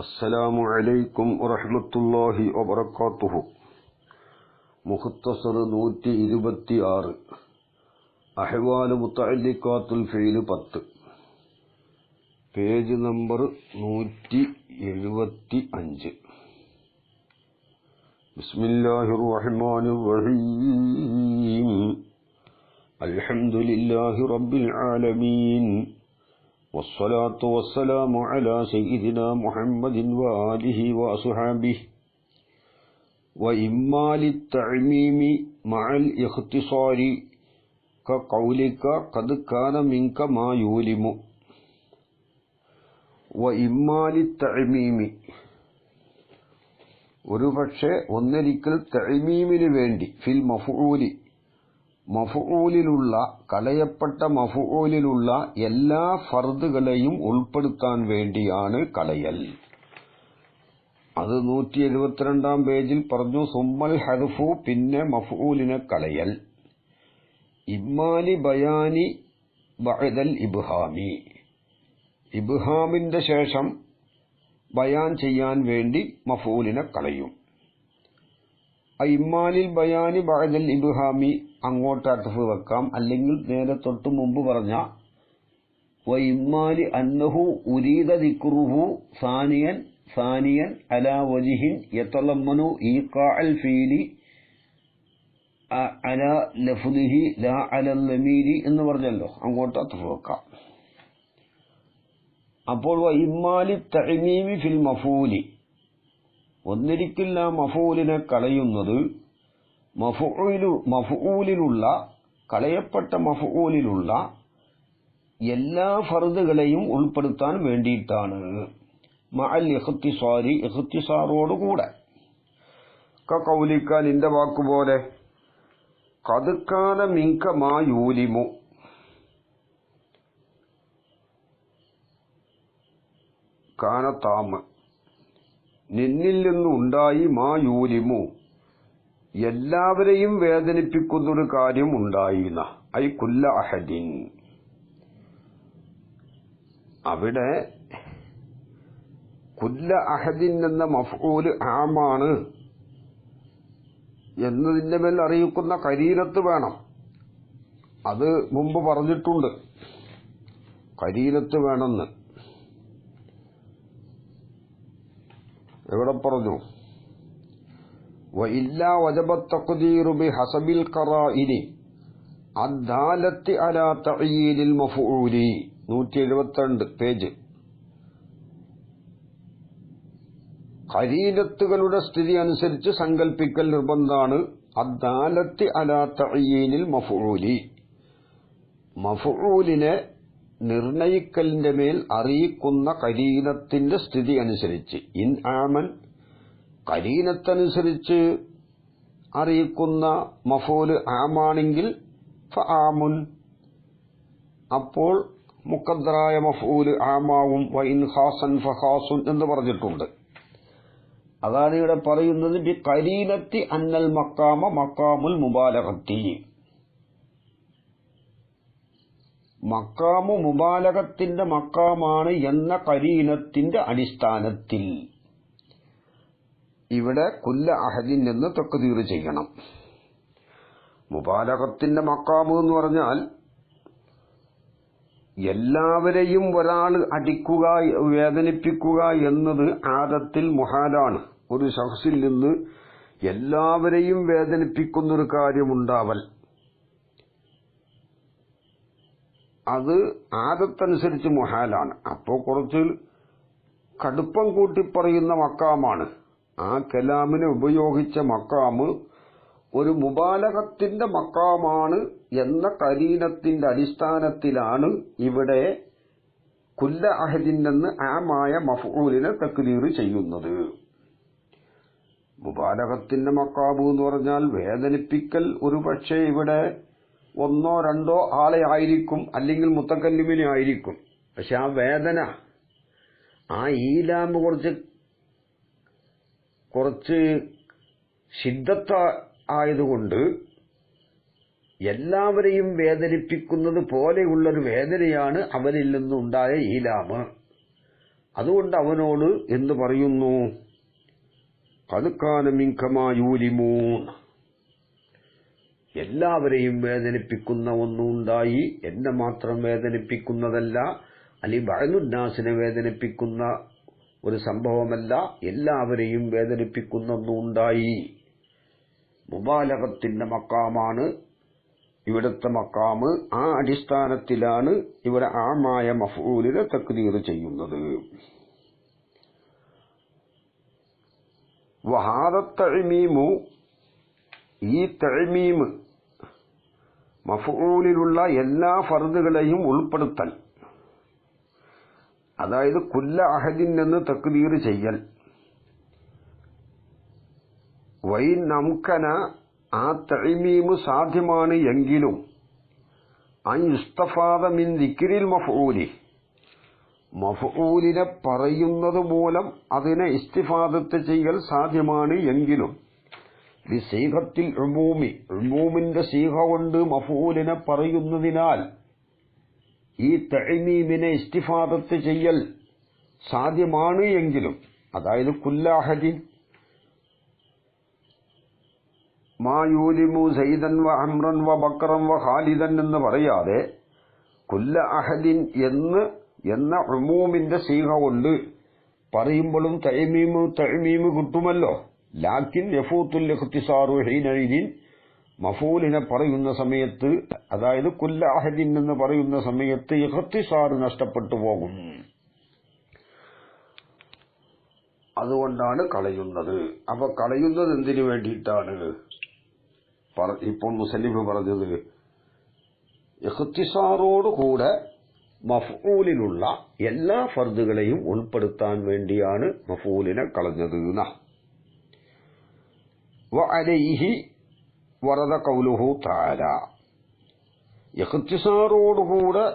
അസ്സലാമു അലൈക്കും വറഹ്മത്തുള്ളാഹി വബറകാതുഹു മുഖത്തസർ നൂറ്റി ഇരുപത്തി ആറ് അഹ്വാൽ മുത്തഅല്ലിഖാത്തുൽ ഫീൽ പത്ത്. പേജ് നമ്പർ നൂറ്റി എഴുപത്തി അഞ്ച് ബിസ്മില്ലാഹിർ റഹ്മാനിർ റഹീം അൽഹംദുലില്ലാഹി റബ്ബിൽ ആലമീൻ. والصلاة والسلام على سيدنا محمد وآله وأصحابه وإما للتعميم مع الاختصار كقولك قد كان منك ما يولم وإما للتعميم ഒരുപക്ഷെ ഒന്നൊരിക്കൽ തഴമീമിന് വേണ്ടി ഫിൽ മഫൂലി മഫൂലിലുള്ള കളയപ്പെട്ട മഫൂലിലുള്ള എല്ലാ ഫർദുകളെയും ഉൾപ്പെടുത്താൻ വേണ്ടിയാണ് കളയൽ അത് നൂറ്റി എഴുപത്തിരണ്ടാം പേജിൽ പറഞ്ഞു സുമ്മൽ ഹർഫു പിന്നെ മഫൂലിനെ കളയൽ ഇമ്മാലി ബയാനി ബഅദൽ ഇബ്ഹാമി ഇബ്ഹാമിന്റെ ശേഷം ബയാൻ ചെയ്യാൻ വേണ്ടി മഫൂലിനെ കളയും. ഇമ്മാലിൽ ബയാനി ബഅദൽ ഇബ്ഹാമി അങ്ങോട്ട് അത്ഫ് വെക്കാം. അല്ലെങ്കിൽ നേരെ തൊട്ട് മുമ്പ് പറഞ്ഞ വൈമാലി അന്നഹു ഉരീദ ദിക്റുഹു സാനിയൻ സാനിയൻ അല വജിഹിൻ യത്തലമ്മനു ഈഖാഅൽ ഫീലി അല ലഫ്ദിഹി ലാ അലൽ ലമീരി എന്ന് പറഞ്ഞല്ലോ. അങ്ങോട്ട് അത്ഫ് വെക്കാം. അപ്പോൾ വൈമാലി തഅമീമി ഫിൽ മഫൂലി. ഒന്നിരിക്കില്ല മഫൂലിനെ കളയുന്നത് മഫൂലിലുള്ള കളയപ്പെട്ട മഫൂലിലുള്ള എല്ലാ ഫറുദുകളെയും ഉൾപ്പെടുത്താൻ വേണ്ടിയിട്ടാണ്. മഅൽ ഇഖ്തിസാരി ഇഖ്തിസാറോടുകൂടെ കൗലിക്ക നിന്റെ വാക്കുപോലെ കതുക്കാന മിങ്ക മാ യൂലിമു. കാനത്താമ് നിന്നിൽ നിന്നുണ്ടായി മാ യൂലിമു. എല്ലാവരെയും വേദനിപ്പിക്കുന്നൊരു കാര്യം ഉണ്ടായിരുന്ന ഐ കുല്ല അഹദിൻ. അവിടെ കുല്ല അഹദിൻ എന്ന മഫൂൽ ആമാണ് എന്നതിന്റെ മേൽ അറിയിക്കുന്ന കരീരത്ത് വേണം. അത് മുമ്പ് പറഞ്ഞിട്ടുണ്ട്. കരീരത്ത് വേണമെന്ന്. എവിടെ പറഞ്ഞു? وإلا وجب التقدير بحسب القرائن الدالة على تعيين المفعول നൂറ്റി എഴുപത്തിരണ്ട് പേജ് കരീനത്തുകളുടെ സ്ഥിതി അനുസരിച്ച് സങ്കല്പിക്കൽ നിർബന്ധാണ് അദ്ദാലത്ത് അലാ തയ്യീനിൽ മഫൂലി മഫൂലിനെ നിർണയിക്കലിന്റെ മേൽ അറിയിക്കുന്ന കരീനത്തിന്റെ സ്ഥിതി അനുസരിച്ച് ഇൻ ആമൻ കരീനത്തനുസരിച്ച് അറിയിക്കുന്ന മഫൂൽ ആമാണെങ്കിൽ ഫആമുൻ. അപ്പോൾ മുക്കദ്റായ മഫൂൽ ആമാവും വൈൻ ഹാസൻ ഫഹാസുൻ എന്ന് പറഞ്ഞിട്ടുണ്ട്. അതാണ് ഇവിടെ പറയുന്നത് ബി കരീനത്തി അന്നൽ മക്കാമ മക്കാമുൽ മുബാലകത്തി മക്കാമു മുബാലകത്തിന്റെ മക്കാമാണ് എന്ന കരീനത്തിന്റെ അടിസ്ഥാനത്തിൽ. ഇവിടെ കുല്ല അഹദിൻ എന്ന് തക്കുതീർ ചെയ്യണം. മുബാലകത്തിന്റെ മക്കാമ് എന്ന് പറഞ്ഞാൽ എല്ലാവരെയും ഒരാൾ അടിക്കുക വേദനിപ്പിക്കുക എന്നത് ആദത്തിൽ മുഹാലാണ്. ഒരു ശഹസിൽ നിന്ന് എല്ലാവരെയും വേദനിപ്പിക്കുന്നൊരു കാര്യമുണ്ടാവൽ. അത് ആദത്തനുസരിച്ച് മുഹാലാണ്. അപ്പോൾ കുറച്ച് കടുപ്പം കൂട്ടി പറയുന്ന മക്കാമാണ്. ആ കലാമിനെ ഉപയോഗിച്ച മക്കാമ് ഒരു മുബാലകത്തിന്റെ മക്കാമാണ് എന്ന കരീനത്തിന്റെ അടിസ്ഥാനത്തിലാണ് ഇവിടെ കുല്ല അഹദിൻ എന്ന് ആമായ മഫൂലിനെ തക്ലീർ ചെയ്യുന്നത്. മുബാലകത്തിന്റെ മക്കാബ് എന്ന് പറഞ്ഞാൽ വേദനിപ്പിക്കൽ ഒരു പക്ഷേ ഇവിടെ ഒന്നോ രണ്ടോ ആളെ ആയിരിക്കും അല്ലെങ്കിൽ മുത്തക്കല്ലുമിനെ ആയിരിക്കും. പക്ഷെ ആ വേദന ആ ഈലാമ്പ് കുറച്ച് കുറച്ച് ശിദ്ധത്ത ആയതുകൊണ്ട് എല്ലാവരെയും വേദനിപ്പിക്കുന്നത് പോലെയുള്ളൊരു വേദനയാണ് അവരിൽ നിന്നുണ്ടായ ഈലാമ് അതുകൊണ്ട് അവനോട് എന്ന് പറയുന്നു? കതുക്കാനമിങ്കമായൂലിമൂൺ എല്ലാവരെയും വേദനിപ്പിക്കുന്ന ഒന്നുണ്ടായി. എന്നെ മാത്രം വേദനിപ്പിക്കുന്നതല്ല അലി ബഴനുന്നാസിനെ വേദനിപ്പിക്കുന്ന ഒരു സംഭവമല്ല എല്ലാവരെയും വേദനിപ്പിക്കുന്ന ഒന്നുണ്ടായി മുബാലകത്തിന്റെ മക്കാമാണ് ഇവിടുത്തെ മക്കാമ് ആ അടിസ്ഥാനത്തിലാണ് ഇവിടെ ആമായ മഫൂലിനെ തക്തീർ ചെയ്യുന്നത്. വഹാദത്തഴിമീമു ഈ തഴിമീമ് മഫൂലിലുള്ള എല്ലാ ഫർദുകളെയും ഉൾപ്പെടുത്തൽ. അതായത് കുല്ല അഹദിൻ എന്ന് തക്കുതീർ ചെയ്യൽ. വൈ നമുക്കന ആ തഴിമീമ് സാധ്യമാണ് എങ്കിലും അയുസ്തഫാദ മിൻ ദിക്കിരിൽ മഫൂലി മഫൂലിനെ പറയുന്നത് മൂലം അതിനെ ഇസ്തിഫാദത്ത് ചെയ്യൽ സാധ്യമാണ് എങ്കിലും. സീഹത്തിൽ ഉമൂമി ഉമൂമിന്റെ സീഹ കൊണ്ട് മഫൂലിനെ പറയുന്നതിനാൽ ഈ തഴിമീമിനെ ഇസ്തിഫാദത്ത് ചെയ്യൽ സാധ്യമാണ് എങ്കിലും അതായത് കുല്ലാഹദിൻ മായൂലിമു സൈദൻ വ അമ്രൻ വ ബക്രൻ വ ഖാലിദൻ എന്ന് പറയാതെ കുല്ല അഹദിൻ എന്ന് എന്ന ഉമൂമിന്റെ സീഹ കൊണ്ട് പറയുമ്പോഴും തഴിമീമു തഴിമീമ് കിട്ടുമല്ലോ. ലാക്കിൻ യഫൂത്തുൽ ഇഖ്തിസാറു മഫൂലിനെ പറയുന്ന സമയത്ത് അതായത് കുല്ലാഹദിൻ എന്ന് പറയുന്ന സമയത്ത് ഇഖ്തിസാർ നഷ്ടപ്പെട്ടു പോകും. അതുകൊണ്ടാണ് കളയുന്നത്. അപ്പൊ കളയുന്നത് എന്തിനു വേണ്ടിയിട്ടാണ്? ഇപ്പോൾ മുസലിഫ് പറഞ്ഞത് ഇഹത്തിസാറോടുകൂടെ മഫൂലിലുള്ള എല്ലാ ഫർദുകളെയും ഉൾപ്പെടുത്താൻ വേണ്ടിയാണ് മഫൂലിനെ കളഞ്ഞത് വറദ കൗലുഹു താര. ഇഖ്തിസാറോടുകൂടെ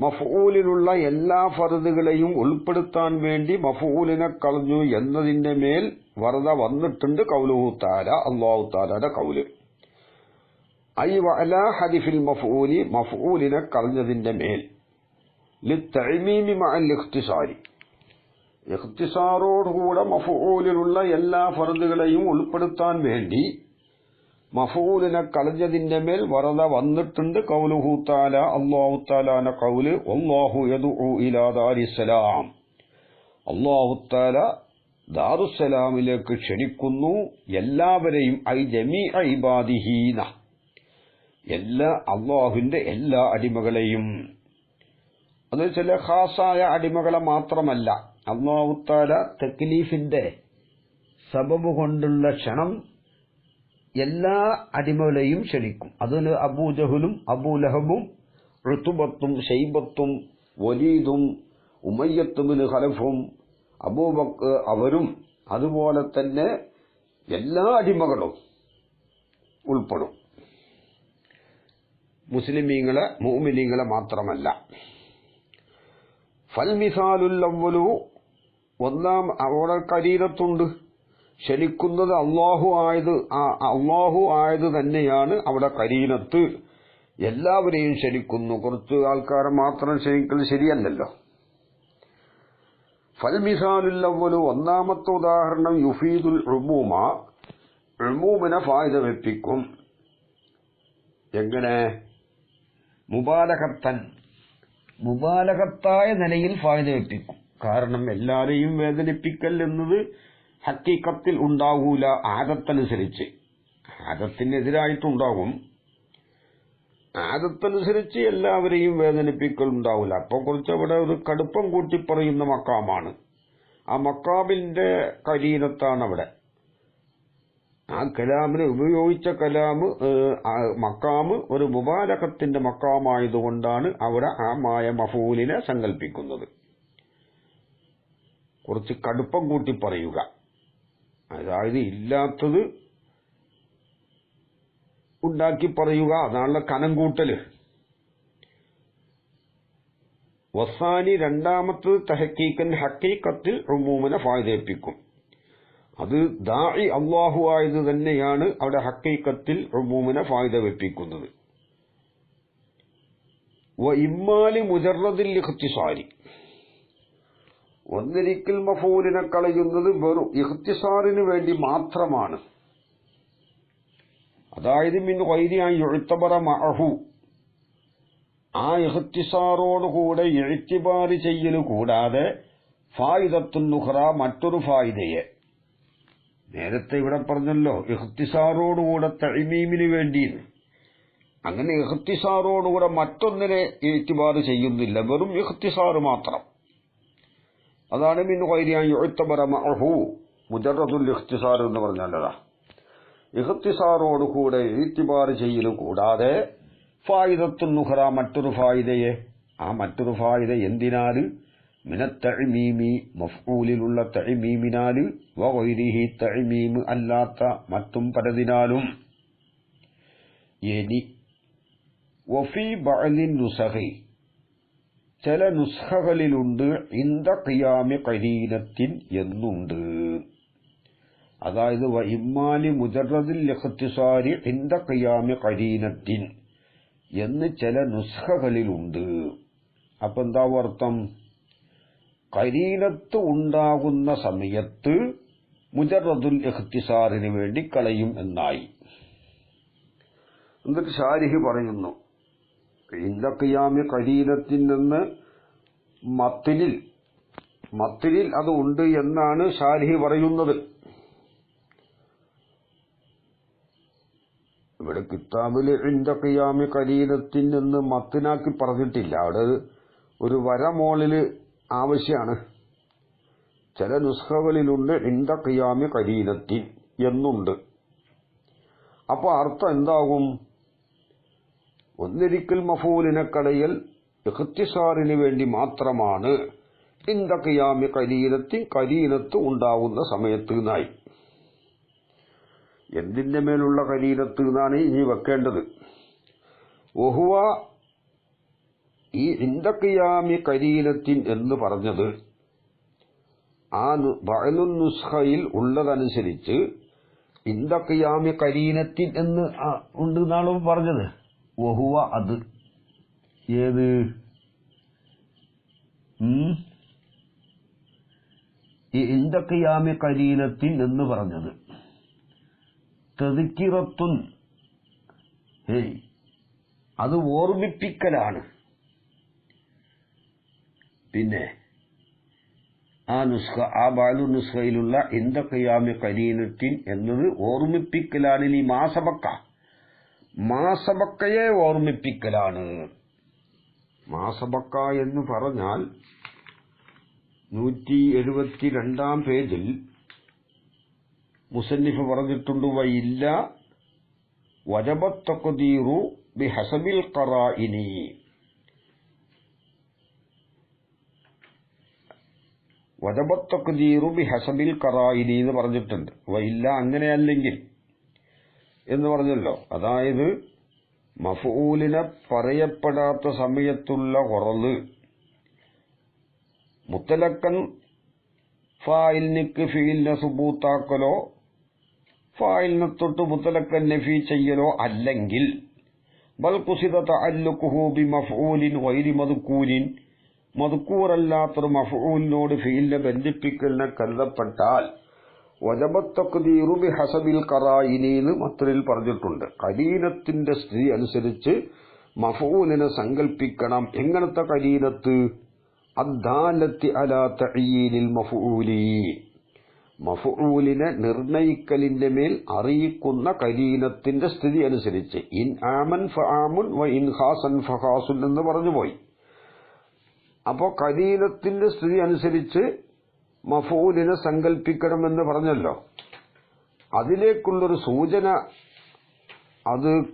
മഫൂലിലുള്ള എല്ലാ ഫറുദുകളെയും ഉൾപ്പെടുത്താൻ വേണ്ടി മഫൂലിനെ കളഞ്ഞു എന്നതിന്റെ മേൽ വറദ വന്നിട്ടുണ്ട് കൗലുഹു താര അള്ളാഹു താലയുടെ കൗൽ. ഐ വല ഹരിഫിൽ മഫൂലി മഫൂലിനെ കളഞ്ഞതിന്റെ മേൽ. ഇഖ്തിസാരി. ഇഖ്തിസാറോടുകൂടെ മഫൂലിലുള്ള എല്ലാ ഫറുദുകളെയും ഉൾപ്പെടുത്താൻ വേണ്ടി മഫൂലിനെ കളഞ്ഞതിന്റെ മേൽ വറത വന്നിട്ടുണ്ട് കൗലുഹു താല അള്ളാഹു താലാന കൗൽ. ഒന്നാഹു യദുഉ ഇലാ ദാരിസ്സലാം. അള്ളാഹു താല ദാറുസലാമിലേക്ക് ക്ഷണിക്കുന്നു എല്ലാവരെയും ഐ ജമീ ഇബാദിഹീന എല്ലാ അള്ളാഹുവിന്റെ എല്ലാ അടിമകളെയും. അത് ചില ഖാസായ അടിമകളെ മാത്രമല്ല അള്ളാഹുത്താല തെക്ലീഫിന്റെ സബബ് കൊണ്ടുള്ള ക്ഷണം എല്ലാ അടിമകളെയും ക്ഷണിക്കും. അതിന് അബൂജഹലും അബൂലഹബും ഋതുബത്തും ഷെയ്ബത്തും വലീദും ഉമയ്യത്തുമിന് ഖലഫും അബൂബക്ക് അവരും അതുപോലെ തന്നെ എല്ലാ അടിമകളും ഉൾപ്പെടും. മുസ്ലിമീങ്ങളെ മൂമിനീങ്ങളെ മാത്രമല്ല. ഫൽമിസാലുല്ലവലു ഒന്നാം അവിടെ കരീരത്തുണ്ട് ക്ഷണിക്കുന്നത് അള്ളാഹു ആയത് അള്ളാഹു ആയത് തന്നെയാണ് അവിടെ കരീനത്ത്. എല്ലാവരെയും ക്ഷണിക്കുന്നു. കുറച്ച് ആൾക്കാരെ മാത്രം ശരിക്കൽ ശരിയല്ലല്ലോ. ഫൽമിസാലുല്ലവലു ഒന്നാമത്തെ ഉദാഹരണം യുഫീദുൽ ഉമൂമ. ഉമൂമിനെ ഫായ്ദ വെപ്പിക്കും. എങ്ങനെ? മുബാലകത്തൻ. മുബാലകത്തായ നിലയിൽ ഫായ്ദ വെപ്പിക്കും. കാരണം എല്ലാരെയും വേദനിപ്പിക്കൽ എന്നത് ഹക്കീക്കത്തിൽ ഉണ്ടാകൂല ആദത്തനുസരിച്ച്. ആദത്തിനെതിരായിട്ടുണ്ടാകും ആദത്തനുസരിച്ച് എല്ലാവരെയും വേദനിപ്പിക്കൽ ഉണ്ടാവില്ല അപ്പൊ കുറച്ച് അവിടെ ഒരു കടുപ്പം കൂട്ടി പറയുന്ന മക്കാമാണ്. ആ മക്കാമിന്റെ കരീനത്താണ് അവിടെ ആ കലാമിന് ഉപയോഗിച്ച കലാമ് മക്കാമ് ഒരു മുബാലകത്തിന്റെ മക്കാമായതുകൊണ്ടാണ് അവിടെ ആ മായ മഫൂലിനെ സങ്കല്പിക്കുന്നത് കുറച്ച് കടുപ്പം കൂട്ടി പറയുക അതായത് ഇല്ലാത്തത് ഉണ്ടാക്കി പറയുക. അതാണല്ലോ കനം കൂട്ടൽ. വസാനി രണ്ടാമത്തത് തഹക്കീക്കൻ ഹക്കീക്കത്തിൽ റുമൂമനെ ഫായ്ദേപ്പിക്കും അത് ദാഇ അള്ളാഹു ആയത് തന്നെയാണ് അവിടെ ഹക്കീക്കത്തിൽ റുമൂമനെ ഫായ്ദ വെപ്പിക്കുന്നത് ഇമ്മാലി മുജറദിൽ ഇഖ്തിസാരി. ഒന്നിരിക്കൽ മഫൂലിനെ കളയുന്നത് വെറും ഇഹ്തിസാറിന് വേണ്ടി മാത്രമാണ്. അതായത് മിൻ വൈരിയായി എഴുത്തബറ മഹു ആ ഇഖ്തിസാറോടുകൂടെ എഴുത്തിബാറ് ചെയ്യൽ കൂടാതെ ഫായിദത്തുന്നുഹ്റ മറ്റൊരു ഫായിദയെ. നേരത്തെ ഇവിടെ പറഞ്ഞല്ലോ ഇഹ്തിസാറോടുകൂടെ തഴിമീമിന് വേണ്ടി അങ്ങനെ ഇഹ്തിസാറോടുകൂടെ മറ്റൊന്നിനെ ഏറ്റുപാട് ചെയ്യുന്നില്ല വെറും ഇഹ്തിസാറ് മാത്രം. അതാണ് മിൻ മഅഹു മുജറദുൽ ഇഖ്തിസാർ എന്ന് പറഞ്ഞല്ലതാ ഇഹത്തിസാറോടുകൂടെ ഈത്തിബാർ ചെയ്യലും കൂടാതെ ഫായിദത്തുന്നുഹ്റ മറ്റൊരു ഫായിദയെ. ആ മറ്റൊരു ഫായിദ എന്തിനാൽ? മിനത്തഴിമീമി മഫ്ഊലിലുള്ള തഴിമീമിനാൽ വൈരിഹി തഴിമീമ് അല്ലാത്ത മറ്റും പലതിനാലും. എനി വഫി ബഅലിൻ നുസഹി ചില നുസ്ഖകളിലുണ്ട് ഇന്ത ഖിയാമി കരീനത്തിൻ എന്നുണ്ട്. അതായത് വഹിമാലി മുജറദിൽ ഇഖ്തിസാരി ഇന്ത ഖിയാമി കരീനത്തിൻ എന്ന് ചില നുസ്ഖകളിലുണ്ട്. അപ്പൊ എന്താ അർത്ഥം? കരീനത്ത് ഉണ്ടാകുന്ന സമയത്ത് മുജറദുൽ ഇഖ്തിസാറിന് വേണ്ടി കളയും എന്നായി. എന്നിട്ട് ഷാരിഹി പറയുന്നു ഇന്ദക്കിയാമി കരീനത്തിൽ നിന്ന് മത്തിലിൽ മത്തിലിൽ അത് ഉണ്ട് എന്നാണ് ഷാരിഹി പറയുന്നത്. ഇവിടെ കിതാബിൽ ഇന്ദക്കിയാമി കരീനത്തിൽ നിന്ന് മത്തിനാക്കി പറഞ്ഞിട്ടില്ല. അവിടെ ഒരു വരമോളിൽ ആവശ്യമാണ് ചില നുസ്ഖകളിലുണ്ട് ഇന്ദ ഖിയാമി കരീനത്തിൻ എന്നുണ്ട്. അപ്പോൾ അർത്ഥം എന്താകും? ഒന്നിരിക്കൽ മഫൂലിനെ കടയൽ ഇഹ്തിസാറിന് വേണ്ടി മാത്രമാണ് ഇന്തക്കിയാമി കരീനത്തി കരീനത്ത് ഉണ്ടാവുന്ന സമയത്ത് നായി എന്തിന്റെ മേലുള്ള കരീനത്ത് എന്നാണ് ഇനി വെക്കേണ്ടത്? ഒഹുവ ഈ ഇന്ദക്കിയാമി കരീനത്തിൻ എന്ന് പറഞ്ഞത് ആ ബഅലുന്നുസ്ഖയിൽ ഉള്ളതനുസരിച്ച് ഇന്ദക്കിയാമി കരീനത്തിൻ എന്ന് ഉണ്ട് എന്നാണ് പറഞ്ഞത്? ഒഹുവ അത്. ഏത്? ഇന്ദക്കിയാമി കരീനത്തിൻ എന്ന് പറഞ്ഞത്. തെതുക്കിറത്തുൻ അത് ഓർമ്മിപ്പിക്കലാണ്. പിന്നെ ആ നുസ്ഖ ആ ബാലു നുസ്ഖയിലുള്ള ഇന്ദക്കയാമി കരീനത്തിൻ എന്നത് ഓർമ്മിപ്പിക്കലാണ് ഈ മാസബക്ക. മാസബക്കയെ ഓർമ്മിപ്പിക്കലാണ്. മാസബക്ക എന്ന് പറഞ്ഞാൽ നൂറ്റി എഴുപത്തിരണ്ടാം പേജിൽ മുസന്നിഫ് പറഞ്ഞിട്ടുണ്ട് വയില്ല വജബത്തക്കുതീറു ബി ഹസബിൽ ഖറാഇനി. വജബത്തക്കുതീറു ബി ഹസബിൽ ഖറാഇനി എന്ന് പറഞ്ഞിട്ടുണ്ട്. വയില്ല അങ്ങനെയല്ലെങ്കിൽ എന്ന് പറഞ്ഞല്ലോ. അതായത് മഫൂലിനെ പറയപ്പെടാത്ത സമയത്തുള്ള കുറവ്. മുത്തലക്കൻ ഫായിലിനിക്ക് ഫീലിനെ സുബൂത്താക്കലോ ഫായിലിനെ തൊട്ട് മുത്തലക്കൻ നഫീ ചെയ്യലോ അല്ലെങ്കിൽ ബൽ കുസിത തഅല്ലുഖുഹു ബി മഫ്ഊലിൻ ഗൈരി മദ്കൂരിൻ മദ്കൂറല്ലാത്തൊരു ഫീലിനെ ബന്ധിപ്പിക്കലിനെ കരുതപ്പെട്ടാൽ വജബത്തക്കുതീറു ബി ഹസബിൽ കറായിനീന്ന് മത്രയിൽ പറഞ്ഞിട്ടുണ്ട്. കരീനത്തിന്റെ സ്ഥിതി അനുസരിച്ച് മഫൂലിനെ സങ്കല്പിക്കണം എങ്ങനത്തെ കരീനത്ത്? അദ്ദാലത്തി അലാ തഈനിൽ മഫൂലി. മഫൂലിനെ നിർണയിക്കലിന്റെ മേൽ അറിയിക്കുന്ന കരീനത്തിന്റെ സ്ഥിതി അനുസരിച്ച്. ഇൻ ആമൻ ഫാമുൻ വ ഇൻ ഖാസൻ ഫഹാസുൻ എന്ന് പറഞ്ഞുപോയി. അപ്പോ കരീനത്തിന്റെ സ്ഥിതി അനുസരിച്ച് മഫൂലിനെ സങ്കല്പിക്കണമെന്ന് പറഞ്ഞല്ലോ. അതിലേക്കുള്ളൊരു സൂചന അത്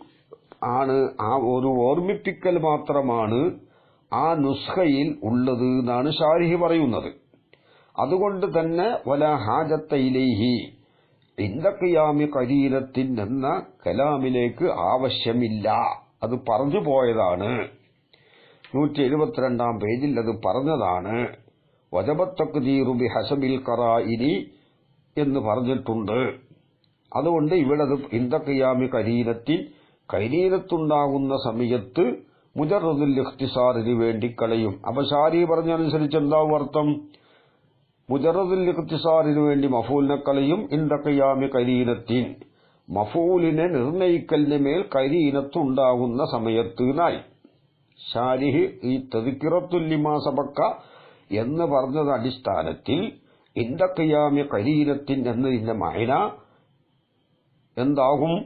ആണ് ആ ഒരു ഓർമ്മിപ്പിക്കൽ മാത്രമാണ് ആ നുസ്ഖയിൽ ഉള്ളത് എന്നാണ് ഷാരിഹി പറയുന്നത്. അതുകൊണ്ട് തന്നെ വല ഹാജത്തയിലേഹി ഇന്ദക്കിയാമി കരീരത്തിൻ എന്ന കലാമിലേക്ക് ആവശ്യമില്ല. അത് പറഞ്ഞു പോയതാണ്. നൂറ്റി എഴുപത്തിരണ്ടാം പേജിൽ അത് പറഞ്ഞതാണ്. വജബത്തക്കുതീറു ബി ഹസബിൽ കറായിനി എന്ന് പറഞ്ഞിട്ടുണ്ട്. അതുകൊണ്ട് ഇവിടെ ഇന്ദക്കിയാമി കരീരത്തിൻ കരീരത്തുണ്ടാകുന്ന സമയത്ത് മുജറുദുൽ ഇഖ്തിസാറിന് വേണ്ടി കളയും. അപ്പൊ ഷാരി പറഞ്ഞനുസരിച്ച് എന്താവും അർത്ഥം മുജറുദുൽ ഇഖ്തിസാറിന് വേണ്ടി മഫൂലിനെ കളയും ഇന്ദക്കയാമി കരീനത്തിൻ മഫൂലിനെ നിർണയിക്കലിന് മേൽ കരീനത്തുണ്ടാകുന്ന സമയത്തിനായി ഷാരിഹ് ഈ തെതിക്കിറത്തുല്ലിമാ സബക്ക എന്ന് പറഞ്ഞത് അടിസ്ഥാനത്തിൽ ഇന്ദക്കയാമി കരീനത്തിൻ എന്നതിന്റെ മൈന എന്താകും?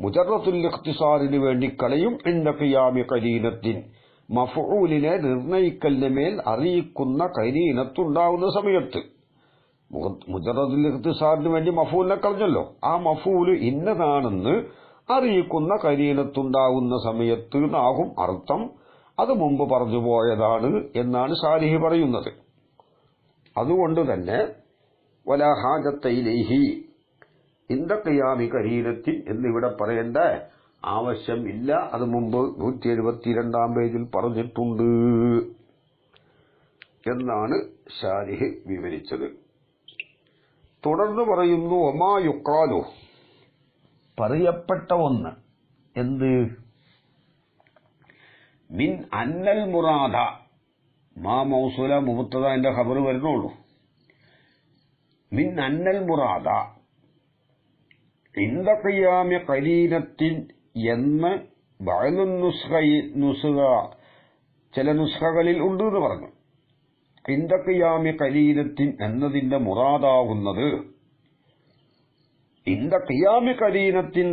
മുജറത്തുൽ വേണ്ടി കളയും ഇന്ദക്കയാമി കരീനത്തിൻ മഫൂലിനെ നിർണയിക്കലിന് മേൽ അറിയിക്കുന്ന കരീനത്തുണ്ടാകുന്ന സമയത്ത്. മുജറത്തുല്യക്തിസാറിന് വേണ്ടി മഫൂലിനെ കളഞ്ഞല്ലോ. ആ മഫൂൽ ഇന്നതാണെന്ന് അറിയിക്കുന്ന കരീനത്തുണ്ടാകുന്ന സമയത്ത് ആകും അർത്ഥം അത് മുമ്പ് പറഞ്ഞു പോയതാണ് എന്നാണ് സാലിഹി പറയുന്നത്. അതുകൊണ്ട് തന്നെ വലഹാജത്തൈലേഹി ഇന്ദക്കിയാമി കരീരത്തിൻ എന്നിവിടെ പറയേണ്ട ആവശ്യമില്ല അത് മുമ്പ് നൂറ്റി എഴുപത്തിരണ്ടാം പേജിൽ പറഞ്ഞിട്ടുണ്ട് എന്നാണ് ഷാരിഹ് വിവരിച്ചത്. തുടർന്ന് പറയുന്നു ഒമായുക്കാലു പറയപ്പെട്ട ഒന്ന്. എന്ത്? മിൻ അന്നൽ മുറാദ. മാ മൗസൂല മുബത്തത എന്റെ ഖബർ വരുന്നുള്ളൂ. മിൻ അന്നൽ മുറാദ. ഇന്ദഖിയാമി കരീനത്തിൻ എന്ന് നുസുക ചില നുസ്ഖകളിൽ ഉണ്ട് എന്ന് പറഞ്ഞു ഇന്ദഖിയാമി കരീനത്തിൻ എന്നതിന്റെ മുറാദാകുന്നത് ഇന്ദ ഖിയാമി കരീനത്തിൻ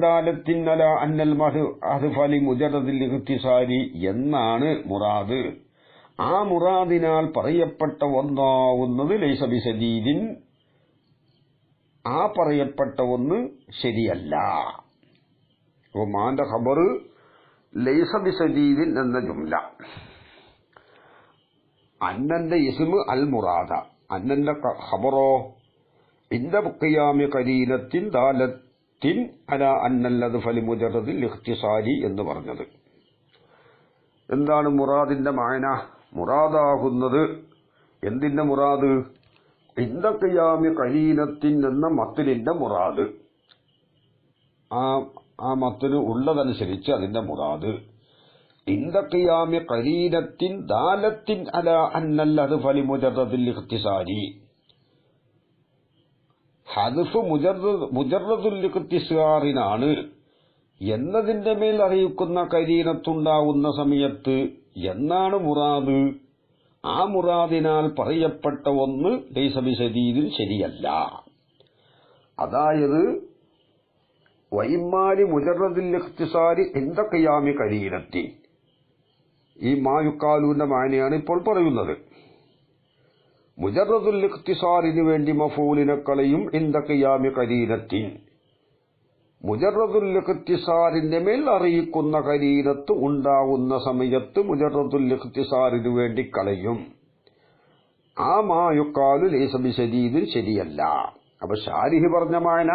അന്നൽ മഹ് അഹ്ഫലി മുജറദിൽ ഇഖ്തിസാരി എന്നാണ് മുറാദ്. ആ മുറാദിനാൽ പറയപ്പെട്ട ഒന്നാവുന്നത് ലൈസബി സദീദിൻ ആ പറയപ്പെട്ട ഒന്ന് ശരിയല്ല. ഒമാന്റെ ഖബർ ലൈസബി സദീദിൻ എന്ന ജുംല. അന്നന്റെ ഇസ്മ അൽ മുറാദ. അന്നന്റെ ഖബറോ ഖിയാമി കരീനത്തിൻ ദാലത്തിൻ അല അന്നല്ലത് ഫലി മുജറദിൽ ഇഖ്തിസാരി എന്ന് പറഞ്ഞത്. എന്താണ് മുറാദിന്റെ മായന? മുറാദാകുന്നത് എന്തിന്റെ മുറാദ്? ഇന്ത ഖിയാമി കരീനത്തിൻ എന്ന മത്തിലിന്റെ മുറാദ്. ആ ആ മത്തിന് ഉള്ളതനുസരിച്ച് അതിന്റെ മുറാദ്. ഇന്ത ഖിയാമി കരീനത്തിൻ ദാലത്തിൻ അല അന്നല്ലത് ഫലി മുജറദിൽ ഇഖ്തിസാരി. ഹദഫ് മുജറദുല്ലിഖ്തിസാറിനാണ് എന്നതിന്റെ മേൽ അറിയിക്കുന്ന കരീനത്തുണ്ടാവുന്ന സമയത്ത് എന്നാണ് മുറാദ്? ആ മുറാദിനാൽ പറയപ്പെട്ട ഒന്ന് ലൈസബി ശരിയല്ല. അതായത് വൈമാലി മുജറദുല്ലിഖ്തിസാരി എന്തൊക്കെയാമി കരീനത്തി. ഈ മായുക്കാലുവിന്റെ മാനയാണ് ഇപ്പോൾ പറയുന്നത്. മുജറദുൽ ഇഖ്തിസാറിന് വേണ്ടി മഫൂലിനെ കളയും ഖിയാമി കരീനത്തിൻ മുജറദുൽ ഇഖ്തിസാറിന്റെ മേൽ അറിയിക്കുന്ന കരീനത്ത് ഉണ്ടാകുന്ന സമയത്ത് മുജറദുൽ ഇഖ്തിസാറിന് വേണ്ടി കളയും. ആ മായുക്കാലു ലേസബി ശരീദിൻ ശരിയല്ല. അപ്പൊ ഷാരിഹി പറഞ്ഞ മായന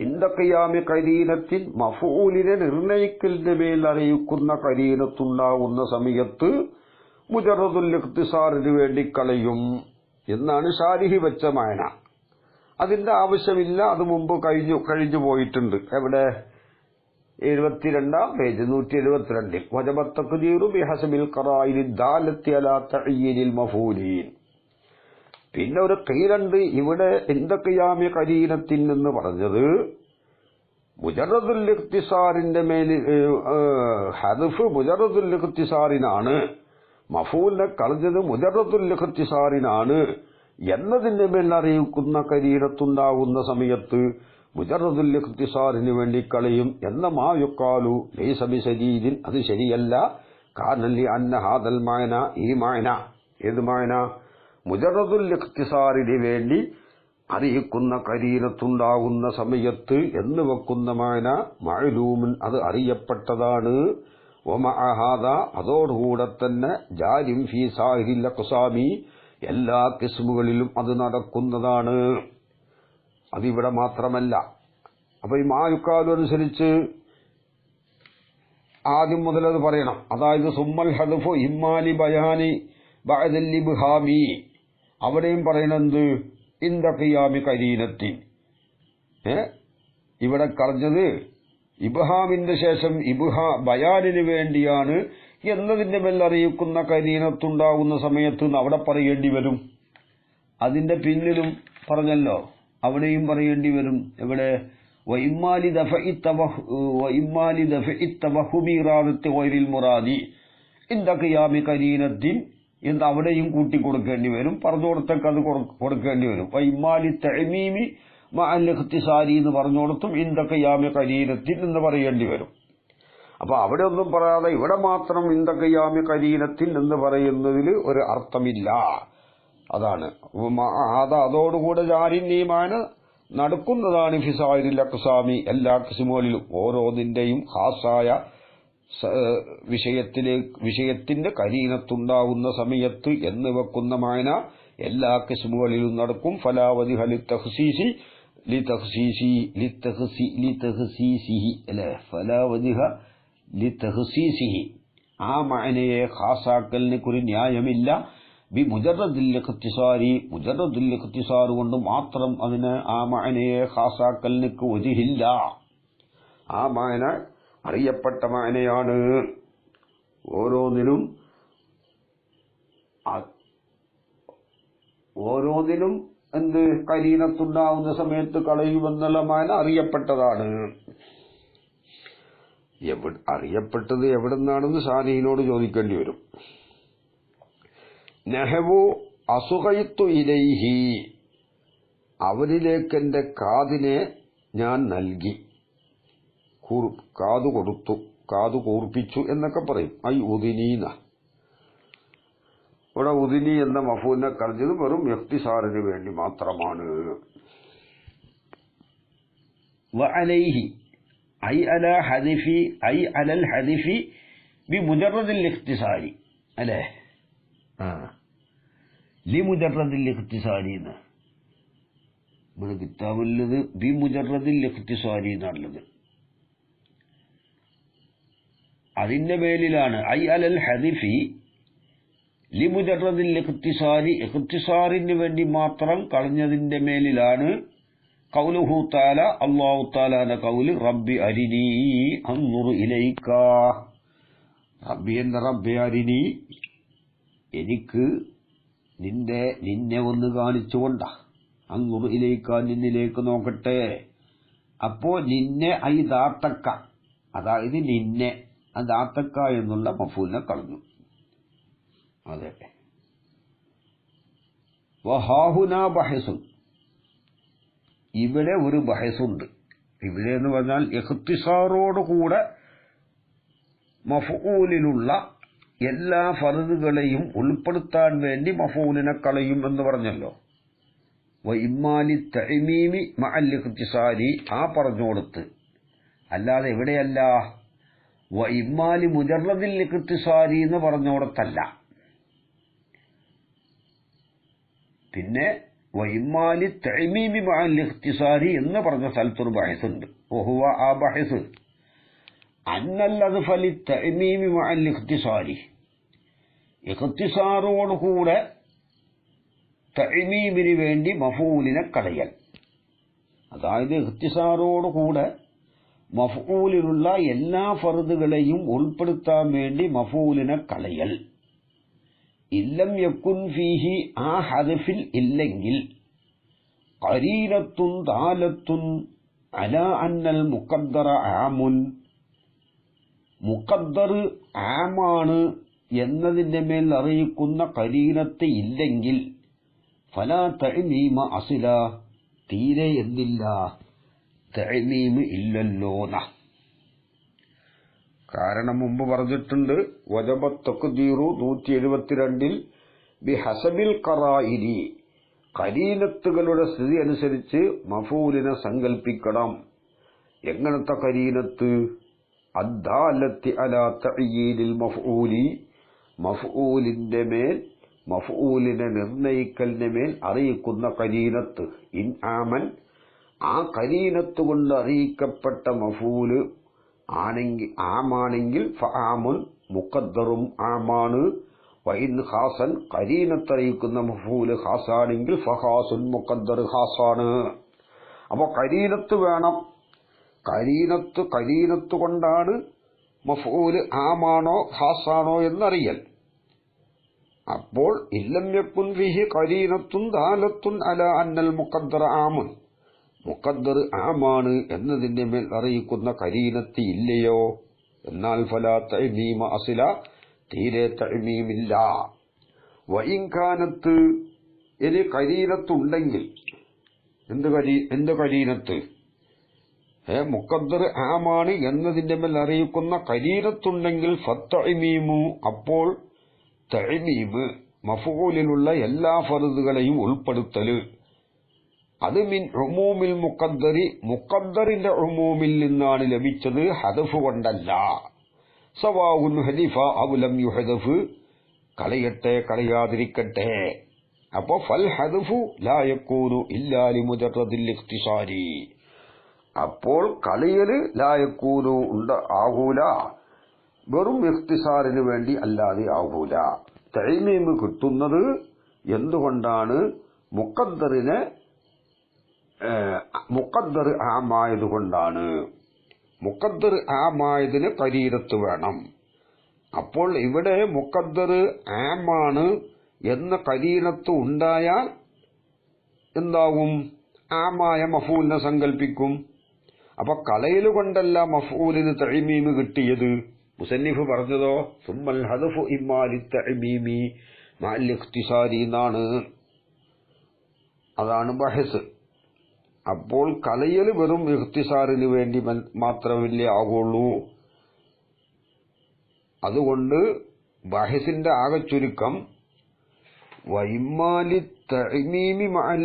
ഇന്ദക്കിയാമി കരീനത്തിൻ മഫൂലിനെ നിർണയിക്കലിന്റെ മേൽ അറിയിക്കുന്ന കരീനത്തുണ്ടാവുന്ന സമയത്ത് മുജറദുൽ വേണ്ടി കളയും എന്നാണ് ഷാരിഹി വെച്ച മായന. അതിന്റെ ആവശ്യമില്ല അത് മുമ്പ് കഴിഞ്ഞു കഴിഞ്ഞു പോയിട്ടുണ്ട്. എവിടെ? എഴുപത്തിരണ്ടാം പേജ് നൂറ്റി എഴുപത്തിരണ്ടിൽ വജബത്തക്കുതീറു ബിഹസബിൽ ഖറായിലി ദാലത്തി അലാ തഅയ്യിനിൽ മഫൂലീൻ. പിന്നെ ഒരു കീലുണ്ട് ഇവിടെ എന്തൊക്കെയാമി കരീനത്തിൻ നിന്ന് പറഞ്ഞത് മുജറദുൽ മേൽ ഹദഫ് മുജറദുൽ മഫൂലിനെ കളഞ്ഞത് മുജറത്തുൽ ഇഖ്തിസാറിനാണ് എന്നതിന്റെ മേൽ അറിയിക്കുന്ന കരീരത്തുണ്ടാകുന്ന സമയത്ത് മുജറത്തുൽ ഇഖ്തിസാറിന് വേണ്ടി കളയും എന്ന മായുക്കാലു ലൈസബി ശരീരിൻ അത് ശരിയല്ല. കാനല്ലി അന്ന ഹാദൽ മായന ഈ മായന. ഏത് മായന? മുജറത്തുൽ ഇഖ്തിസാറിന് വേണ്ടി അറിയിക്കുന്ന കരീരത്തുണ്ടാകുന്ന സമയത്ത് എന്ന് വെക്കുന്ന മായന മഴലൂമൻ അത് അറിയപ്പെട്ടതാണ്. അതോടുകൂടെ തന്നെ ജാലിം ഫി സാഹിൽ അക്സാമി എല്ലാ കിസ്മുകളിലും അത് നടക്കുന്നതാണ്. അതിവിടെ മാത്രമല്ല. അപ്പൊ ഈ മായുക്കാലും അനുസരിച്ച് ആദ്യം മുതൽ അത് പറയണം. അതായത് സുമ്മൽ ഹദഫു ഇമ്മാലി ബയാനി ബഅദല്ലിബ്ഹാമി അവിടെയും പറയണെന്ത് ഇന്ദിയാമി കരീനത്തിൻ. ഏ? ഇവിടെ കളഞ്ഞത് ഇബ്ഹാമിന്റെ ശേഷം ഇബ്ഹ ബയാനിന് വേണ്ടിയാണ് എന്നതിന്റെ മേൽ അറിയിക്കുന്ന കരീനത്തുണ്ടാകുന്ന സമയത്ത് അവിടെ പറയേണ്ടി വരും. അതിന്റെ പിന്നിലും പറഞ്ഞല്ലോ അവിടെയും പറയേണ്ടി വരും. എവിടെ? വൈമാലി മുറാദി. അവിടെയും കൂട്ടി കൊടുക്കേണ്ടി വരും പറഞ്ഞോടത്തേക്ക് അത് കൊടു- കൊടുക്കേണ്ടി വരും. മഅൽ ഇഖ്തിസാരി എന്ന് പറഞ്ഞോടത്തും ഇന്ദ ഖിയാമി കരീനത്തിൻ എന്ന് പറയേണ്ടി വരും. അപ്പൊ അവിടെ ഒന്നും പറയാതെ ഇവിടെ മാത്രം ഇന്ദ ഖിയാമി കരീനത്തിൻ എന്ന് പറയുന്നതിൽ ഒരു അർത്ഥമില്ല. അതാണ്. അത് അതോടുകൂടെ ജാരിന്യമാന നടക്കുന്നതാണ് ഫിസായിരിൽ അക്സാമി എല്ലാ കിസിമോലിലും ഓരോന്നിന്റെയും ഹാസായ വിഷയത്തിലെ വിഷയത്തിന്റെ കരീനത്തുണ്ടാവുന്ന സമയത്ത് എന്ന് വെക്കുന്ന മായന എല്ലാ കിസ്മുകളിലും നടക്കും. ഫലാവധി ഹലി തഹ്സീസി ആ മായനയെ ഖാസാക്കലിന് ഒരു ന്യായമില്ല. ബി മുജറദിൽ ഇഖ്തിസാർ കൊണ്ട് മാത്രം അതിന് ആ മായനയെ ഖാസാക്കലിന് ഒരിഹില്ല ആ മായന അറിയപ്പെട്ട മായനയാണ് ഓരോന്നിനും ഓരോന്നിനും എന്ത് കരീനത്തുണ്ടാവുന്ന സമയത്ത് കളയുമെന്നുള്ള മാന അറിയപ്പെട്ടതാണ്. എവിടെ അറിയപ്പെട്ടത് എവിടുന്നാണെന്ന് ഷാനിഹിനോട് ചോദിക്കേണ്ടി വരും. നെഹവു അസുഖയിത്തു ഇലൈഹി. അവനിലേക്ക് എന്റെ കാതിനെ ഞാൻ നൽകി. കാതു കൊടുത്തു കാതു കൂർപ്പിച്ചു എന്നൊക്കെ പറയും. ഐ ഉദിനീന. ഇവിടെ ഉദിനി എന്ന മഫൂലിനെ കളഞ്ഞത് വെറും വ്യക്തിസാറിന് വേണ്ടി മാത്രമാണ്. വഅലൈഹി അല ബി ഇഖ്തിസാരി. അല്ലേ? ബി അതിന്റെ മേലിലാണ് ഐ അലൽ ഹദിഫി ലിമുജറദിൽ ഇഖ്തിസാരി ഇഖ്തിസാറിന് വേണ്ടി മാത്രം കളഞ്ഞതിന്റെ മേലിലാണ് കൗലുഹു താല അള്ളാഹു താലാന്റെ കൗൽ റബ്ബി അരിനി അന്നുറു ഇലൈക്ക. റബ്ബി എന്ന റബ്ബി അരിനി എനിക്ക് നിന്റെ നിന്നെ ഒന്ന് കാണിച്ചുകൊണ്ട. അന്നുറു ഇലൈക്ക നിന്നിലേക്ക് നോക്കട്ടെ. അപ്പോ നിന്നെ ഐ ദാത്തക്ക. അതായത് നിന്നെ ആ ദാത്തക്ക എന്നുള്ള മഫൂലിനെ കളഞ്ഞു. അതെ. വഹാഹുന ബഹസുൻ. ഇവിടെ ഒരു ബഹസുണ്ട്. ഇവിടെ എന്ന് പറഞ്ഞാൽ എഹ്തിസാറോടുകൂടെ മഫൂലിലുള്ള എല്ലാ ഫറുകളെയും ഉൾപ്പെടുത്താൻ വേണ്ടി മഫൂലിനെ കളയും എന്ന് പറഞ്ഞല്ലോ. ഇമ്മാലി തൈമീമി മഅല്ലി ആ പറഞ്ഞോടുത്ത്. അല്ലാതെ എവിടെയല്ല? വ ഇമ്മാലി മുജറദിൽ ഇഖ്തിസാരി എന്ന് പറഞ്ഞോടത്തല്ല. പിന്നെ വൈമാലി തൈമീമി മഅൽ ഇഖ്തിസാരി എന്ന് പറഞ്ഞ സ്ഥലത്തൊരു ബഹസുണ്ട്. ഓഹുവ ആ ബഹസ്. അന്നല്ലത് ഫലി തൈമീമി മഅൽ ഇഖ്തിസാരി ഇഖ്തിസാറോടുകൂടെ തൈമീമിന് വേണ്ടി മഫൂലിനെ കടയൽ. അതായത് ഇഖ്തിസാറോടുകൂടെ മഫൂലിലുള്ള എല്ലാ ഫറുതുകളെയും ഉൾപ്പെടുത്താൻ വേണ്ടി മഫൂലിനെ കളയൽ ഇല്ലം യക്കുൻ ഫീഹി ആ ഹദഫിൽ ഇല്ലെങ്കിൽ കരീരത്തും താലത്തുൻ അല അന്നൽ മുക്കദ്ദറ ആമുൻ മുക്കദ്ദർ ആമാണ് എന്നതിന്റെ മേൽ അറിയിക്കുന്ന കരീനത്ത് ഇല്ലെങ്കിൽ ഫലാ തഴിനീമ അസില തീരെ എന്നില്ല. തഴമീമ് ഇല്ലല്ലോന്ന കാരണം മുമ്പ് പറഞ്ഞിട്ടുണ്ട് വജബ വജബത്തക്കുദീറു നൂറ്റി എഴുപത്തിരണ്ടിൽ ബി ഹസബിൽ കറായിരി കരീനത്തുകളുടെ സ്ഥിതി അനുസരിച്ച് മഫൂലിനെ സങ്കൽപ്പിക്കണം. എങ്ങനത്തെ കരീനത്ത്? അദ്ദാലത്തി അലാ തയ്യീലിൽ മഫൂലി മഫൂലിന്റെ മേൽ മഫൂലിനെ നിർണയിക്കലിന്റെ മേൽ അറിയിക്കുന്ന കരീനത്ത്. ഇൻ ആമൻ ആ കരീനത്ത് കൊണ്ട് അറിയിക്കപ്പെട്ട മഫൂൽ ആണെങ്കിൽ ആമാണെങ്കിൽ ഫാമുൻ മുക്കദ്ദറും ആമാണ്. വൈൻ ഹാസൻ കരീനത്തറിയിക്കുന്ന മഫൂൽ ഹാസാണെങ്കിൽ ഫഹാസുൻ മുക്കദ്ദർ ഹാസാണ് അപ്പോൾ കരീനത്ത് വേണം. കരീനത്ത് കരീനത്ത് കൊണ്ടാണ് മഫൂൽ ആമാണോ ഹാസാണോ എന്നറിയൽ. അപ്പോൾ ഇല്ലം യക്കുൻ ഫിഹി കരീനത്തുൻ ദാലത്തുൻ അല അന്നൽ മുഖദ്ദർ ആമുൻ. മുഖദ്ദർ ആമാണ് എന്നതിന്റെ മേൽ അറിയിക്കുന്ന കരീനത്തി ഇല്ലയോ? എന്നാൽ ഫല തൈമീമ അസില തീരെ തൈമീമില്ല. വൈകാനത്ത് ഇനി കരീനത്തുണ്ടെങ്കിൽ എന്ത് കരീ എന്ത് കരീനത്ത്? ഏ മുക്കദ്ദർ ആമാണ് എന്നതിന്റെ മേൽ അറിയിക്കുന്ന കരീനത്തുണ്ടെങ്കിൽ ഫത്തൈമീമു അപ്പോൾ തൈമീമ് മഫൂലിലുള്ള എല്ലാ ഫറുതുകളെയും ഉൾപ്പെടുത്തൽ. അത് മിൻ ഉമൂമിൽ മുക്കദ്ദറി മുക്കദ്ദറിന്റെ ഉമൂമിൽ നിന്നാണ് ലഭിച്ചത് ഹദഫ് കൊണ്ടല്ല. സവാഉൻ ഹദിഫ അവലം യുഹദഫ്. കളയട്ടെ കളയാതിരിക്കട്ടെ. അപ്പൊ ഫൽ ഹദഫു ലായക്കൂനു ഇല്ലാലി ഇല്ലാ ലിമുജറദിൽ ഇഖ്തിസാരി. അപ്പോൾ കളിയൽ ലായക്കൂനു ഉണ്ട് ആകൂല വെറും ഇഖ്തിസാറിന് വേണ്ടി അല്ലാതെ ആകൂല തൈമീമ് കിട്ടുന്നത് എന്തുകൊണ്ടാണ്? മുക്കദ്ദറിനെ മുക്കദ്ദർ ആമായതുകൊണ്ടാണ്. മുക്കദ്ദർ ആമായതിന് കരീരത്ത് വേണം. അപ്പോൾ ഇവിടെ മുക്കദ്ദർ ആമാണ് എന്ന കരീരത്ത് ഉണ്ടായാൽ എന്താവും? ആമായ മഫൂലിനെ സങ്കല്പിക്കും അപ്പൊ കലയിൽ കൊണ്ടല്ല മഫൂലിന് തഴിമീമ് കിട്ടിയത്. മുസന്നിഫ് പറഞ്ഞതോ സുമ്മൽ ഹദഫു ഇമ്മാലി തഴിമീമി മാലിഖ്തിസാരി എന്നാണ്. അതാണ് ബഹസ്. അപ്പോൾ കലയിൽ വെറും ഇഖ്തിസാറിന് വേണ്ടി മാത്രമല്ലേ ആകുള്ളൂ അതുകൊണ്ട് ബഹസിന്റെ ആകെ ചുരുക്കം വൈമാലി തഴിമീമി മഅൽ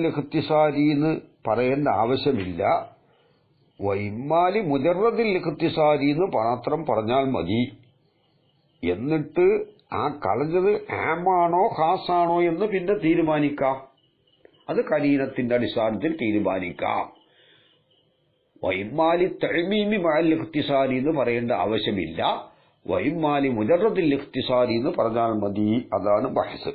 എന്ന് പറയേണ്ട ആവശ്യമില്ല. വൈമാലി മുജറദിൽ ഇഖ്തിസാരി എന്ന് മാത്രം പറഞ്ഞാൽ മതി. എന്നിട്ട് ആ കളഞ്ഞത് ആമാണോ ഹാസാണോ എന്ന് പിന്നെ തീരുമാനിക്കാം. അത് കരീനത്തിന്റെ അടിസ്ഥാനത്തിൽ തീരുമാനിക്കാം വൈമാലി തഴമീമി മഅൽ ഇഖ്തിസാരി എന്ന് പറയേണ്ട ആവശ്യമില്ല. വൈമാലി മുജറദിൽ ഇഖ്തിസാരി എന്ന് പറഞ്ഞാൽ മതി. അതാണ് ബഹസ്